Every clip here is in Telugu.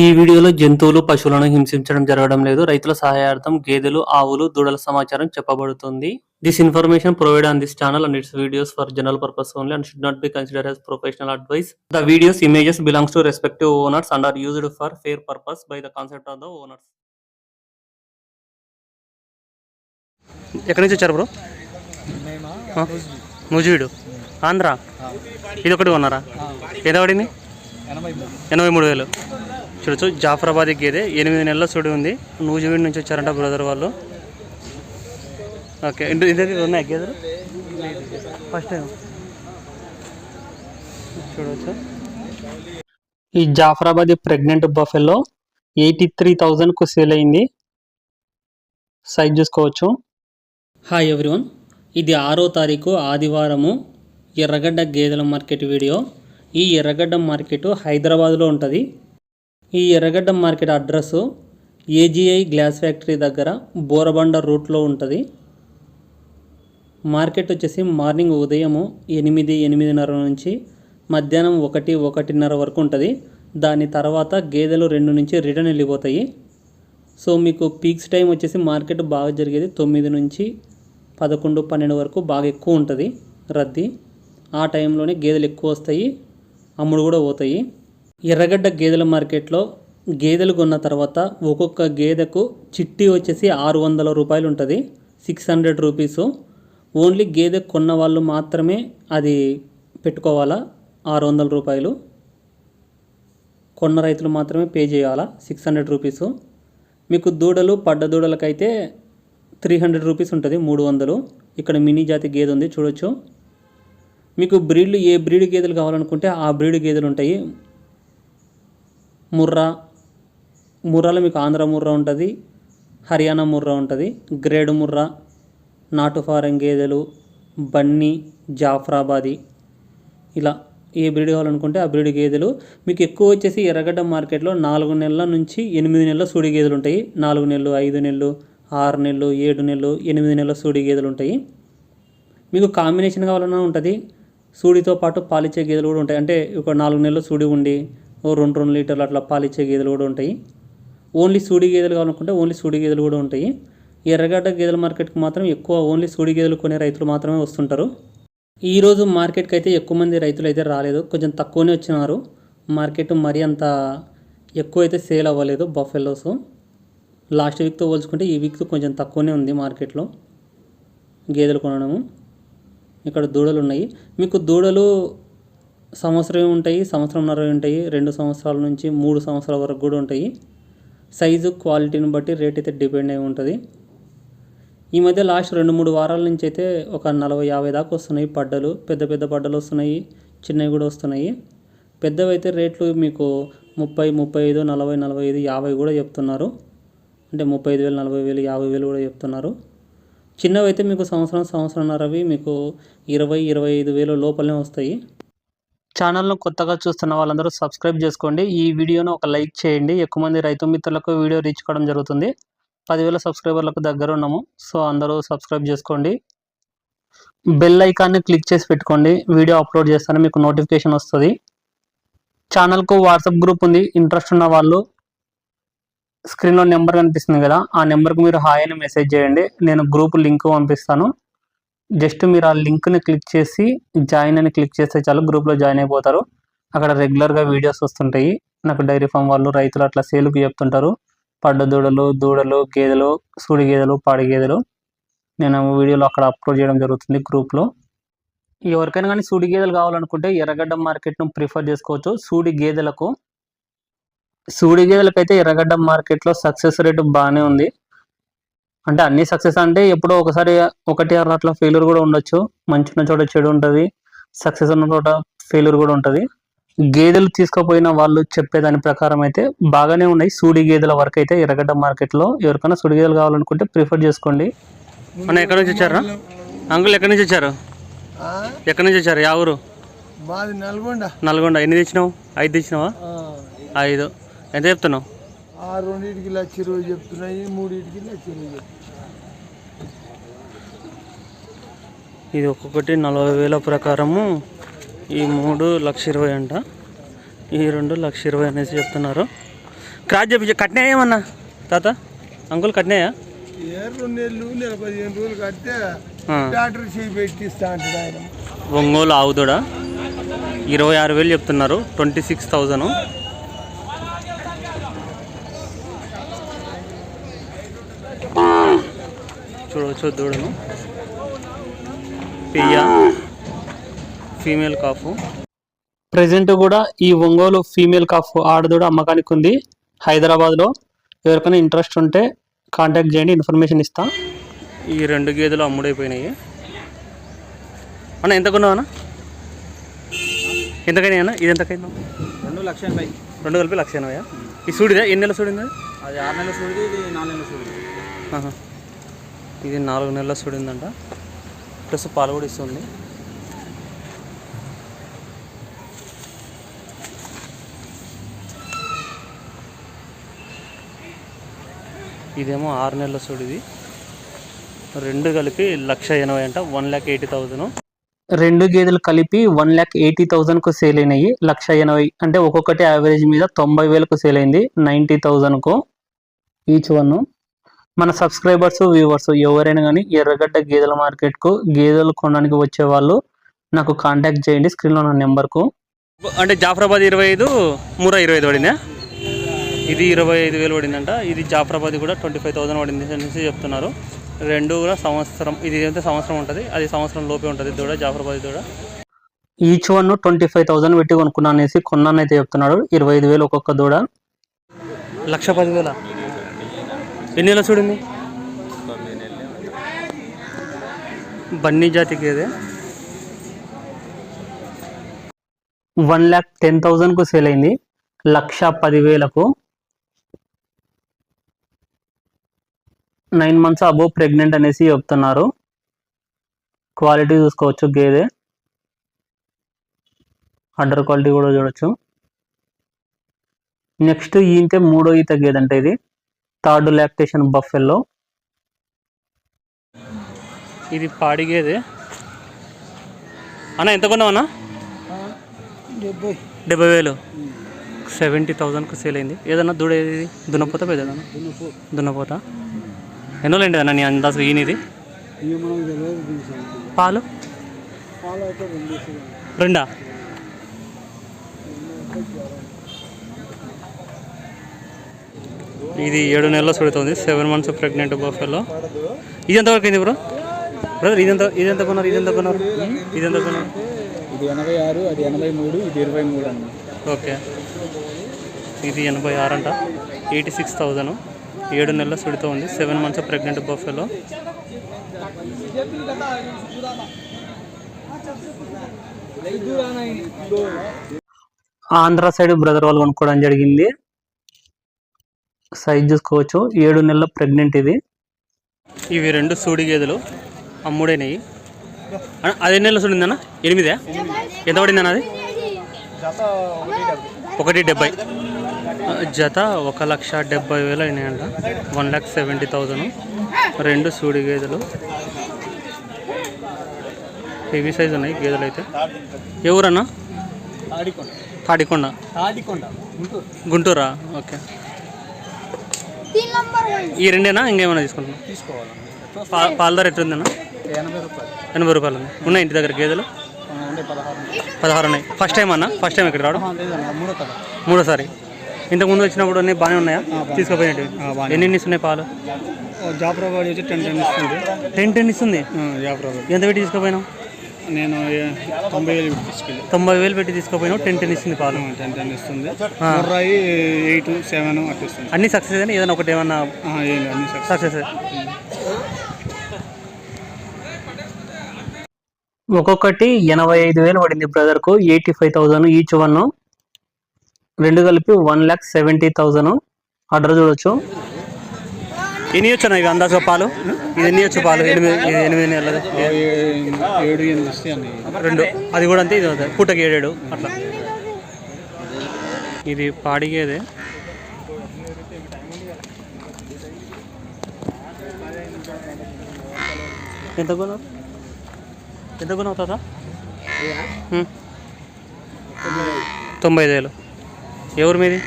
ఈ వీడియోలో జంతువులు పశువులను హింసించడం జరగడం లేదు. రైతుల సహాయార్థం గేదెలు ఆవులు దూడల సమాచారం చెప్పబడుతుంది. This information provide on this channel and it's videos for general purpose only and should not be consider as professional advice the videos images belongs to respective owners and are used for fair purpose by the concept of the owners ఎక్కడి నుంచి వచ్చారు బ్రో? ముజీడు ఆంధ్ర? ఇది ఒకటి ఉన్నారా ఏదో ఎనభై మూడు వేలు. చూడొచ్చు. జాఫరాబాద్ గేదె ఎనిమిది నెలల సుడి ఉంది. నూజివీడి నుంచి వచ్చారంట బ్రదర్ వాళ్ళు. ఓకే. ఇంటి దగ్గర ఉన్నాయి గేదెలు ఫస్ట్ టైం. చూడవచ్చు ఈ Jafarabad pregnant buffalo eighty three థౌజండ్కు sale అయింది. సైజ్ చూసుకోవచ్చు. హాయ్ ఎవ్రీవన్ ఇది ఆరో తారీఖు ఆదివారము ఎర్రగడ్డ గేదెల మార్కెట్ వీడియో. ఈ ఎర్రగడ్డ మార్కెట్ హైదరాబాద్లో ఉంటుంది. ఈ Erragadda market address AGI glass factory దగ్గర బోరబండ రూట్లో ఉంటుంది. మార్కెట్ వచ్చేసి మార్నింగ్ ఉదయము ఎనిమిది ఎనిమిదిన్నర నుంచి మధ్యాహ్నం ఒకటి ఒకటిన్నర వరకు ఉంటుంది. దాని తర్వాత గేదెలు రెండు నుంచి రిటర్న్ వెళ్ళిపోతాయి. సో మీకు పీక్స్ టైం వచ్చేసి మార్కెట్ బాగా జరిగేది తొమ్మిది నుంచి పదకొండు పన్నెండు వరకు బాగా ఎక్కువ ఉంటుంది రద్దీ. ఆ టైంలోనే గేదెలు ఎక్కువ వస్తాయి అమ్ముడు కూడా పోతాయి. ఎర్రగడ్డ గేదెల మార్కెట్లో గేదెలు కొన్న తర్వాత ఒక్కొక్క గేదెకు చిట్టి వచ్చేసి ఆరు వందల రూపాయలు ఉంటుంది సిక్స్ హండ్రెడ్ రూపీస్ ఓన్లీ గేదె కొన్న వాళ్ళు మాత్రమే అది పెట్టుకోవాలా? ఆరు వందల రూపాయలు. కొన్న రైతులు మాత్రమే పే చేయాలా? సిక్స్ హండ్రెడ్ రూపీసు మీకు దూడలు పడ్డ దూడలకైతే త్రీ హండ్రెడ్ రూపీస్ ఉంటుంది మూడు వందలు. ఇక్కడ మినీ జాతి గేదె ఉంది చూడొచ్చు. మీకు బ్రీడ్లు ఏ బ్రీడ్ గేదెలు కావాలనుకుంటే ఆ బ్రీడ్ గేదెలు ఉంటాయి. ముర్రా. ముర్రాలో మీకు ఆంధ్ర ముర్రా ఉంటుంది హర్యానా ముర్రా ఉంటుంది గ్రేడ్ ముర్రా నాటు ఫారం గేదెలు బన్నీ జాఫ్రాబాది. ఇలా ఏ బ్రీడ్ కావాలనుకుంటే ఆ బ్రీడ్ గేదెలు. మీకు ఎక్కువ వచ్చేసి ఎర్రగడ్డ మార్కెట్లో నాలుగు నెలల నుంచి ఎనిమిది నెలల సూడి గేదెలు ఉంటాయి. నాలుగు నెలలు ఐదు నెలలు ఆరు నెలలు ఏడు నెలలు ఎనిమిది నెలల సూడి గేదెలు ఉంటాయి. మీకు కాంబినేషన్ కావాలన్నా ఉంటుంది. సూడితో పాటు పాలిచ్చే గేదెలు కూడా ఉంటాయి. అంటే ఒక నాలుగు నెలలు సూడి ఉండి ఓ రెండు రెండు లీటర్లు అట్లా పాలిచ్చే గేదెలు కూడా ఉంటాయి. ఓన్లీ సూడి గేదెలు కావాలనుకుంటే ఓన్లీ సూడి గేదెలు కూడా ఉంటాయి. ఎర్రగడ్డ గేదెల మార్కెట్కి మాత్రం ఎక్కువ ఓన్లీ సూడి గేదెలు కొనే రైతులు మాత్రమే వస్తుంటారు. ఈరోజు మార్కెట్కి అయితే ఎక్కువ మంది రైతులు అయితే రాలేదు. కొంచెం తక్కువనే వచ్చినారు. మార్కెట్ మరీ అంత ఎక్కువ అయితే సేల్ అవ్వలేదు బఫెలోస్. లాస్ట్ వీక్తో పోల్చుకుంటే ఈ వీక్ కొంచెం తక్కువనే ఉంది మార్కెట్లో గేదెలు కొనడము. ఇక్కడ దూడలు ఉన్నాయి. మీకు దూడలు సంవత్సరం ఉంటాయి సంవత్సరంన్నర ఉంటాయి రెండు సంవత్సరాల నుంచి మూడు సంవత్సరాల వరకు కూడా ఉంటాయి. సైజు క్వాలిటీని బట్టి రేట్ అయితే డిపెండ్ అయి ఉంటుంది. ఈ మధ్య లాస్ట్ రెండు మూడు వారాల నుంచి అయితే ఒక నలభై యాభై దాకా వస్తున్నాయి పడ్డలు. పెద్ద పెద్ద పడ్డలు వస్తున్నాయి చిన్నవి కూడా వస్తున్నాయి. పెద్దవి అయితే రేట్లు మీకు ముప్పై ముప్పై ఐదు నలభై నలభై ఐదు యాభై కూడా చెప్తున్నారు. అంటే ముప్పై ఐదు వేలు నలభై వేలు యాభై వేలు కూడా చెప్తున్నారు. చిన్నవి అయితే మీకు సంవత్సరం సంవత్సరంన్నరవి మీకు ఇరవై ఇరవై ఐదు వేలు లోపలనే వస్తాయి. ఛానల్ను కొత్తగా చూస్తున్న వాళ్ళందరూ సబ్స్క్రైబ్ చేసుకోండి. ఈ వీడియోను ఒక లైక్ చేయండి. ఎక్కువ మంది రైతు మిత్రులకు వీడియో రీచ్ కావడం జరుగుతుంది. పదివేల సబ్స్క్రైబర్లకు దగ్గర ఉన్నాము. సో అందరూ సబ్స్క్రైబ్ చేసుకోండి. బెల్ ఐకాన్ని క్లిక్ చేసి పెట్టుకోండి. వీడియో అప్లోడ్ చేస్తాను మీకు నోటిఫికేషన్ వస్తుంది. ఛానల్కు వాట్సాప్ గ్రూప్ ఉంది. ఇంట్రెస్ట్ ఉన్న వాళ్ళు స్క్రీన్లో నెంబర్ కనిపిస్తుంది కదా ఆ నెంబర్కి మీరు హాయ్ అని మెసేజ్ చేయండి. నేను గ్రూప్ లింక్ పంపిస్తాను. జస్ట్ మీరు ఆ లింక్ని క్లిక్ చేసి జాయిన్ అని క్లిక్ చేస్తే చాలు గ్రూప్లో జాయిన్ అయిపోతారు. అక్కడ రెగ్యులర్గా వీడియోస్ వస్తుంటాయి. నాకు డైరీ ఫామ్ వాళ్ళు రైతులు అట్లా సేల్కి చెప్తుంటారు. పడ్డ దూడలు దూడలు గేదెలు సూడి గేదెలు పాడి గేదెలు. నేను వీడియోలో అక్కడ అప్లోడ్ చేయడం జరుగుతుంది గ్రూప్లో. ఎవరికైనా కానీ సూడి గేదెలు కావాలనుకుంటే ఎర్రగడ్డ మార్కెట్ను ప్రిఫర్ చేసుకోవచ్చు. సూడి గేదెలకు సూడి గేదెలకైతే ఎర్రగడ్డ మార్కెట్లో సక్సెస్ రేట్ బాగానే ఉంది. అంటే అన్ని సక్సెస్ అంటే ఎప్పుడో ఒకసారి ఒకటి అర అట్లా ఫెయిల్యూర్ కూడా ఉండొచ్చు. మంచి ఉన్న చోట చెడు ఉంటుంది. సక్సెస్ ఉన్న చోట ఫెయిల్యూర్ కూడా ఉంటుంది. గేదెలు తీసుకుపోయిన వాళ్ళు చెప్పే దాని ప్రకారం అయితే బాగానే ఉన్నాయి. సూడి గేదెల వరకు అయితే ఎర్రగడ్డ మార్కెట్లో ఎవరికైనా సూడి గేదెలు కావాలనుకుంటే ప్రిఫర్ చేసుకోండి. మన ఎక్కడి నుంచి వచ్చారా? అంకుల్ ఎక్కడి నుంచి వచ్చారు? ఆ? ఎక్కడి నుంచి వచ్చారు? యా ఊరు? మాది నల్గొండ. నల్గొండ. ఎన్ని తెచ్చినావు? ఐదు తెచ్చినావా? ఆ, ఐదు. ఎంత చెప్తున్నావు? చెప్తున్నాయి మూడింటికి లక్ష ఇరవై చెప్తున్నాయి ఇది ఒక్కొక్కటి నలభై వేల ప్రకారము. ఈ మూడు లక్ష ఇరవై అంట. ఈ రెండు లక్ష ఇరవై అనేసి చెప్తున్నారు. క్రాస్ చెప్పి కట్టినాయా ఏమన్నా? తాత అంకుల్ కట్టినాయా? ఒంగోలు ఆవుదూడ. ఇరవై ఆరు వేలు చెప్తున్నారు. Twenty six thousand. చూడవచ్చు దూడను. పియ్య ఫీమేల్ కాఫ్. ప్రజెంట్ కూడా ఈ ఒంగోలు ఫీమేల్ కాఫ్ ఆడదూడ అమ్మకానికి ఉంది. హైదరాబాద్లో ఎవరికైనా ఇంట్రెస్ట్ ఉంటే కాంటాక్ట్ చేయండి ఇన్ఫర్మేషన్ ఇస్తా. ఈ రెండు గేదెలు అమ్ముడైపోయినాయి. అన్న ఎంత కొన్నావు అన్న? ఎంతకైనా అన్న? ఇది ఎంతకైందా రెండు లక్ష ఎనభై. రెండు కలిపి లక్ష ఎనభై ఈ సూడిదా? ఎన్ని నెలల సూడింది అది ఆరు నెలల సూడిది ఇది నాలుగు నెలల సూడిది. ఇది నాలుగు నెలల సూడిందంట. ప్లస్ పాలు కూడా ఇస్తుంది. ఇదేమో ఆరు నెలల సూడిది. రెండు కలిపి లక్ష ఎనభై అంట వన్ ల్యాక్ ఎయిటీ థౌజండ్. రెండు గేదెలు కలిపి వన్ ల్యాక్ ఎయిటీ థౌజండ్కు సేల్ అయినాయి. లక్ష ఎనభై అంటే ఒక్కొక్కటి యావరేజ్ మీద తొంభై వేలకు సేల్ అయింది నైంటీ థౌజండ్కు. Each one. మన సబ్స్క్రైబర్స్ వ్యూవర్స్ ఎవరైనా కానీ ఎర్రగడ్డ గేదెల మార్కెట్కు గేదెలు కొనడానికి వచ్చే వాళ్ళు నాకు కాంటాక్ట్ చేయండి. స్క్రీన్లో ఉన్న నెంబర్కు. అంటే జాఫరాబాద్ ఇరవై ఐదు మూరా ఇరవై ఐదు పడిందా? ఇది ఇరవై ఐదు వేలు పడిందంట. ఇది జాఫరాబాద్ కూడా ట్వంటీ ఫైవ్ థౌసండ్ పడింది అనేసి చెప్తున్నారు. రెండు కూడా సంవత్సరం ఇది అయితే సంవత్సరం ఉంటుంది అది సంవత్సరం లోపే ఉంటుంది. దూడ జాఫరాబాద్ దూడ. Each one twenty five thousand పెట్టి కొనుక్కున్నా అనేసి కొన్నాను అయితే చెప్తున్నాడు. ఇరవై ఐదు వేలు ఒక్కొక్క దూడ. లక్ష పదివేల. ఎన్ని నెలలు చూడింది బన్నీ జాతి గేదె వన్ ల్యాక్ టెన్ థౌజండ్కు సేల్ అయింది. లక్ష పదివేలకు నైన్ మంత్స్ అబోవ్ ప్రెగ్నెంట్ అనేసి చెప్తున్నారు. క్వాలిటీ చూసుకోవచ్చు గేదె. అండర్ క్వాలిటీ కూడా చూడొచ్చు. నెక్స్ట్ ఈంతే మూడో ఈత గేదె అంటే ఇది. Third lactation buffalo. ఇది పాడి గేదె అన్న ఎంత కొన్నావు అన్న డెబ్బై. డెబ్బై వేలు. సెవెంటీ థౌజండ్కి సేల్ అయింది. ఏదన్నా దూడ ఏది? దున్నపోతా పెద్దదన్నా దున్నపోతా. ఎన్నో లేండి అన్న నీ అందాజు ఈయనది. పాలు? పాలు అయితే రెండు ఇస్తుంది. రెండా ఇది ఏడు నెలల్లో సుడుతుంది. సెవెన్ మంత్స్ ప్రెగ్నెంట్ బఫెల్లో ఇది ఎంతవరకు అయింది బ్రో? బ్రదర్ ఇది ఎంత ఇది ఎంత కొన్నారు ఇది ఎంత కొన్నారు? ఇది ఎంత కొన్నారు? ఇది ఎనభై ఆరు అది ఎనభై మూడు ఇది ఇరవై మూడు అన్న ఓకే ఇది ఎనభై ఆరు అంట. ఎయిటీ సిక్స్ థౌజండ్ ఏడు నెలల సుడితో ఉంది seven months pregnant buffalo Andhra side brother వాళ్ళు కొనుక్కోవడం జరిగింది. సైజ్ చూసుకోవచ్చు. ఏడు నెలల ప్రెగ్నెంట్ ఇది. ఇవి రెండు సూడి గేదెలు. అమ్ముడైనవి అది ఎన్ని నెలలు సుడిందన్న? ఎనిమిదే? ఎంత పడిందన్న అది? ఒకటి డెబ్బై. జత ఒక లక్ష డెబ్బై వేలు అయినాయంట. One lakh seventy thousand. రెండు సూడి గేదెలు. హెవీ సైజ్ ఉన్నాయి గేదెలు అయితే. ఎవరన్నా తాడికొండ. తాడికొండ. గుంటూరా? ఓకే. ఈ రెండేనా? ఇంకేమైనా తీసుకుంటున్నా? తీసుకోవాలన్న పా పాల ధర ఎట్లుందన్న? ఎనభై రూపాయలు. ఎనభై రూపాయలు ఉంది. ఉన్నాయి ఇంటి దగ్గర గేదెలు? పదహారు ఉన్నాయి. ఫస్ట్ టైం అన్న? ఫస్ట్ టైం ఇక్కడ రావడం? మూడోసారి. ఇంతకు ముందు వచ్చినప్పుడు అన్నీ బాగానే ఉన్నాయా? తీసుకుపోయినట్టు. ఎన్ని ఎన్ని ఇస్తున్నాయి పాలు? జాఫరాబాద్ వచ్చి టెన్ టెన్ ఇస్తుంది. టెన్ టెన్ ఇస్తుంది? జాఫరాబాద్ ఎంత పెట్టి తీసుకుపోయినావు? నేను తొంభై వేలు పెట్టి తీసుకెళ్ళి. తొంభై వేలు పెట్టి తీసుకుపోయినావు టెన్ టెన్ ఇస్తుంది పాలు. టెన్ టెన్ ఇస్తుంది. ముర్రాయి ఎయిట్ సెవెన్ అట్లా ఇస్తుంది. అన్ని సక్సెస్ అని ఏదైనా ఒకటి ఏమన్నా అన్ని సక్సెస్. సక్సెస్ ఒక్కొక్కటి ఎనభై ఐదు వేలు పడింది బ్రదర్కు eighty five thousand each one రెండు కలిపి one lakh seventy thousand order చూడొచ్చు. ఎన్ని వచ్చాను ఇక అందాజుగా పాలు? ఇది ఎన్ని వచ్చు పాలు. ఎనిమిది ఎనిమిది నెలలు. ఏడు రెండు. అది కూడా అంతే ఇది. పూటకి ఏడేడు. అట్లా. ఇది పాడిగేదే. ఎంత కొన్నావు ఎంత కొన్నావు తాత. తొంభై ఐదు వేలు. ఎవరు మీది?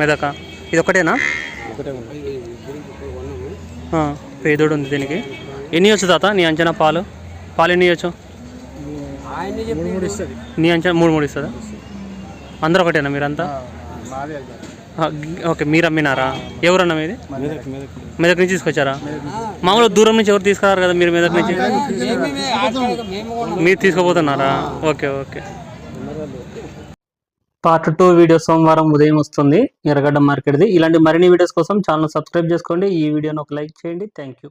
మెదక. ఇది ఒకటేనా? పేదోడు ఉంది దీనికి ఎన్ని ఇవ్వచ్చు తాత నీ అంచనా పాలు పాలు ఎన్ని ఇవ్వచ్చు నీ అంచనా మూడు మూడు ఇస్తుందా అందరూ ఒకటేనా మీరంతా ఓకే మీరు అమ్మినారా ఎవరన్నా మీది మెదక్ నుంచి తీసుకొచ్చారా మామూలుగా దూరం నుంచి ఎవరు తీసుకురారు కదా మీరు మెదక్ నుంచి మీరు తీసుకుపోతున్నారా okay okay part two video సోమవారం ఉదయం వస్తుంది. ఎర్రగడ్డ మార్కెట్ది. ఇలాంటి మరిన్ని వీడియోస్ కోసం ఛానల్ సబ్స్క్రైబ్ చేసుకోండి. ఈ వీడియోని ఒక లైక్ చేయండి. Thank you